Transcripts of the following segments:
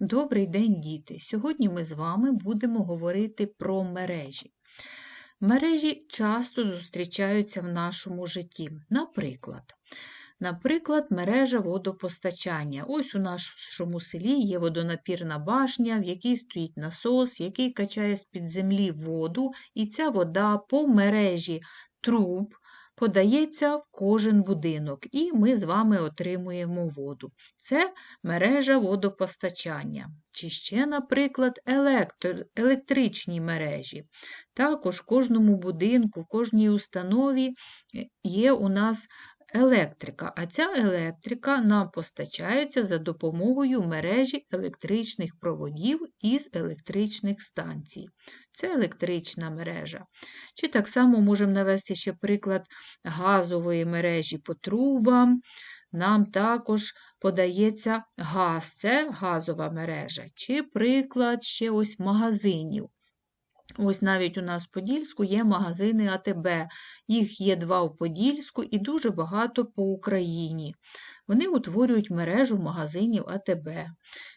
Добрий день, діти! Сьогодні ми з вами будемо говорити про мережі. Мережі часто зустрічаються в нашому житті. Наприклад, наприклад, мережа водопостачання. Ось у нашому селі є водонапірна башня, в якій стоїть насос, який качає з-під землі воду, і ця вода по мережі труб подається в кожен будинок, і ми з вами отримуємо воду. Це мережа водопостачання. Чи ще, наприклад, електр... електричні мережі. Також в кожному будинку, в кожній установі е, є у нас електрика, а ця електрика нам постачається за допомогою мережі електричних проводів із електричних станцій. Це електрична мережа. Чи так само можемо навести ще приклад газової мережі по трубам. Нам також подається газ, це газова мережа. Чи приклад ще ось магазинів. Ось навіть у нас в Подільську є магазини АТБ. Їх є два в Подільську і дуже багато по Україні. Вони утворюють мережу магазинів АТБ.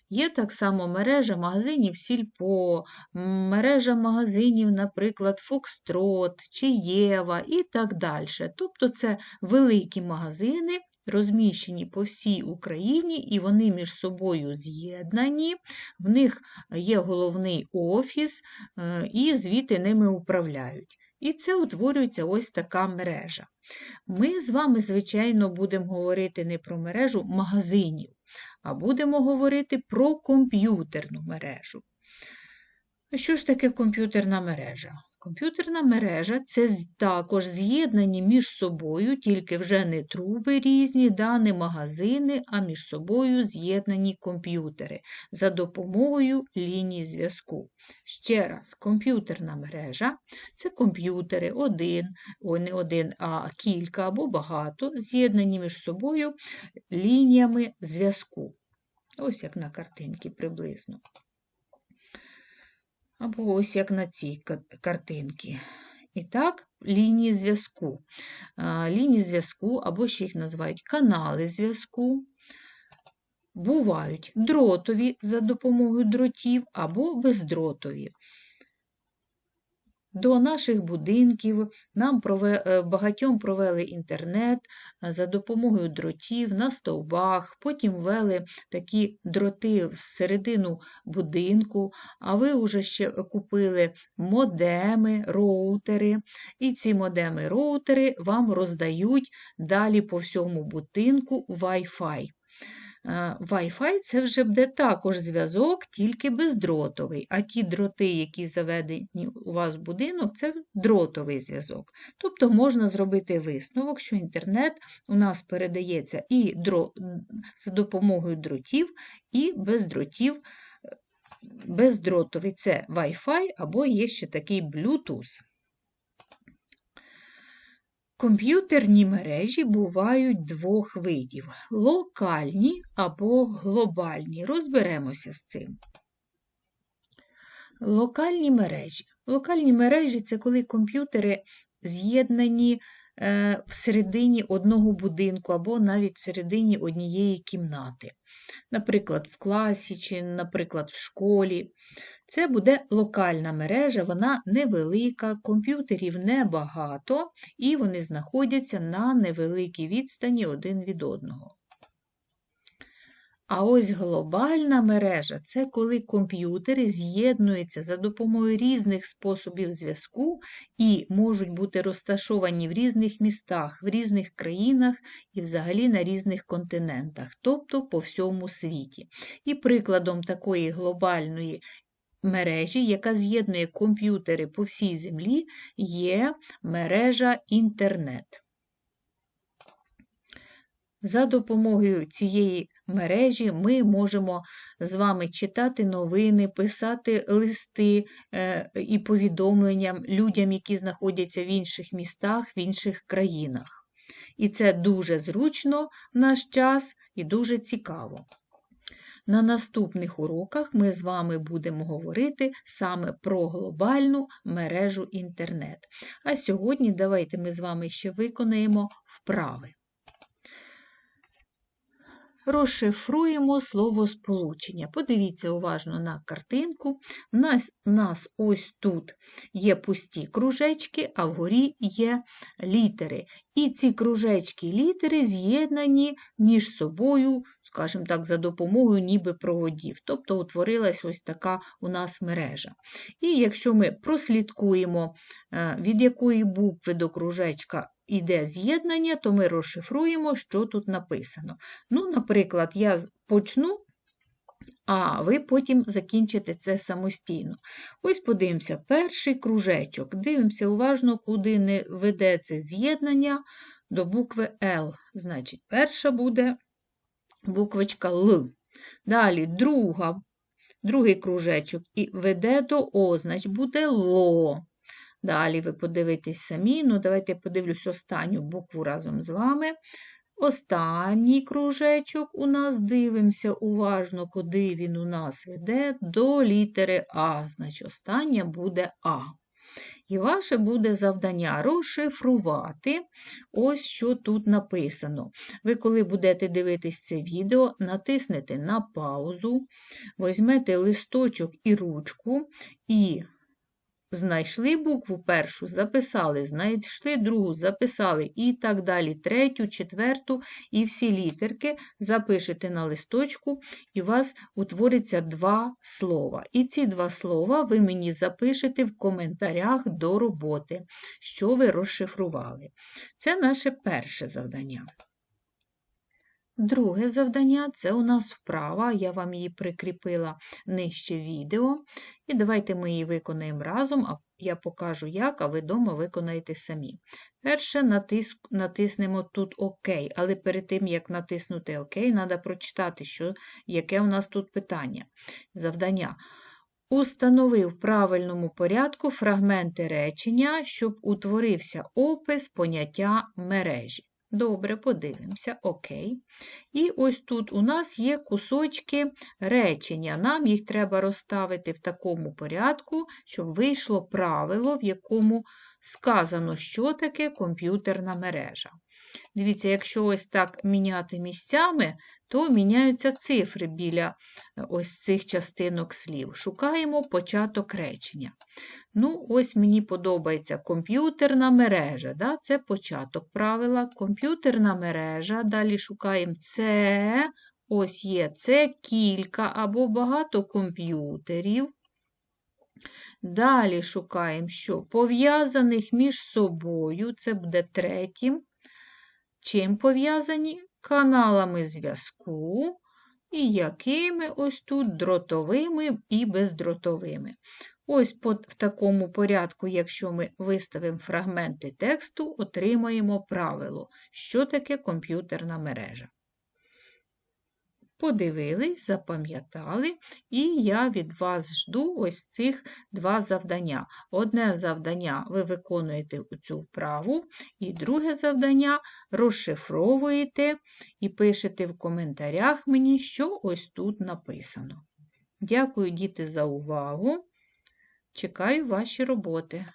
Є так само мережа магазинів Сільпо, мережа магазинів, наприклад, Фокстрот чи Єва і так далі. Тобто це великі магазини, розміщені по всій Україні, і вони між собою з'єднані, в них є головний офіс, е, і звідти ними управляють. І це утворюється ось така мережа. Ми з вами, звичайно, будемо говорити не про мережу магазинів, а будемо говорити про комп'ютерну мережу. Що ж таке комп'ютерна мережа? Комп'ютерна мережа це також з'єднані між собою, тільки вже не труби різні, да, не магазини, а між собою з'єднані комп'ютери за допомогою ліній зв'язку. Ще раз, комп'ютерна мережа це комп'ютери один, ой, не один, а кілька або багато, з'єднані між собою лініями зв'язку. Ось як на картинці приблизно або ось як на цій картинці. І так, лінії зв'язку. Лінії зв'язку, або ще їх називають канали зв'язку, бувають дротові за допомогою дротів або бездротові. До наших будинків нам е, багатьом провели інтернет е, за допомогою дротів на стовбах, потім ввели такі дроти всередину будинку, а ви вже ще купили модеми, роутери, і ці модеми-роутери вам роздають далі по всьому будинку Wi-Fi. Wi-Fi це вже буде також зв'язок, тільки бездротовий, а ті дроти, які заведені у вас в будинок, це дротовий зв'язок. Тобто можна зробити висновок, що інтернет у нас передається і за допомогою дротів, і без дротів. Бездротовий це Wi-Fi або є ще такий Bluetooth. Комп'ютерні мережі бувають двох видів локальні або глобальні. Розберемося з цим. Локальні мережі. Локальні мережі це коли комп'ютери з'єднані е, всередині одного будинку або навіть всередині однієї кімнати. Наприклад, в класі чи, наприклад, в школі. Це буде локальна мережа, вона невелика, комп'ютерів небагато, і вони знаходяться на невеликій відстані один від одного. А ось глобальна мережа це коли комп'ютери з'єднуються за допомогою різних способів зв'язку і можуть бути розташовані в різних містах, в різних країнах і взагалі на різних континентах, тобто по всьому світі. І прикладом такої глобальної мережі, яка з'єднує комп'ютери по всій землі, є мережа інтернет. За допомогою цієї мережі ми можемо з вами читати новини, писати листи е, і повідомлення людям, які знаходяться в інших містах, в інших країнах. І це дуже зручно в наш час і дуже цікаво. На наступних уроках ми з вами будемо говорити саме про глобальну мережу інтернет. А сьогодні давайте ми з вами ще виконаємо вправи. Розшифруємо словосполучення. Подивіться уважно на картинку. У нас, нас ось тут є пусті кружечки, а вгорі є літери. І ці кружечки літери з'єднані між собою, скажімо так, за допомогою ніби проводів. Тобто утворилась ось така у нас мережа. І якщо ми прослідкуємо, е, від якої букви до кружечка йде з'єднання, то ми розшифруємо, що тут написано. Ну, Наприклад, я почну. А ви потім закінчите це самостійно. Ось подивимося, перший кружечок. Дивимося уважно, куди не веде це з'єднання до букви Л. Значить, перша буде буквочка Л. Далі друга, другий кружечок і веде до О, значить буде ЛО. Далі ви подивитесь самі. Ну, давайте я подивлюсь останню букву разом з вами. Останній кружечок у нас дивимося уважно, куди він у нас веде, до літери А. Значить, остання буде А. І ваше буде завдання розшифрувати ось що тут написано. Ви, коли будете дивитись це відео, натиснете на паузу, візьмете листочок і ручку і Знайшли букву першу, записали, знайшли другу, записали і так далі, третю, четверту, і всі літерки запишете на листочку, і у вас утвориться два слова. І ці два слова ви мені запишете в коментарях до роботи, що ви розшифрували. Це наше перше завдання. Друге завдання це у нас вправа, я вам її прикріпила нижче відео. І давайте ми її виконаємо разом, а я покажу, як, а ви вдома виконаєте самі. Перше натис... натиснемо тут ОК, але перед тим, як натиснути ОК, треба прочитати, що... яке у нас тут питання. Завдання. Установи в правильному порядку фрагменти речення, щоб утворився опис поняття мережі. Добре, подивимося, окей. І ось тут у нас є кусочки речення. Нам їх треба розставити в такому порядку, щоб вийшло правило, в якому сказано, що таке комп'ютерна мережа. Дивіться, якщо ось так міняти місцями, то міняються цифри біля е, ось цих частинок слів. Шукаємо початок речення. Ну, ось мені подобається комп'ютерна мережа. Да? Це початок правила. Комп'ютерна мережа. Далі шукаємо це. Ось є це кілька або багато комп'ютерів. Далі шукаємо, що пов'язаних між собою, це буде третім. Чим пов'язані? Каналами зв'язку, і якими ось тут дротовими і бездротовими. Ось в такому порядку, якщо ми виставимо фрагменти тексту, отримаємо правило, що таке комп'ютерна мережа. Подивились, запам'ятали, і я від вас жду ось цих два завдання. Одне завдання ви виконуєте цю вправу, і друге завдання розшифровуєте і пишете в коментарях мені, що ось тут написано. Дякую, діти, за увагу! Чекаю ваші роботи.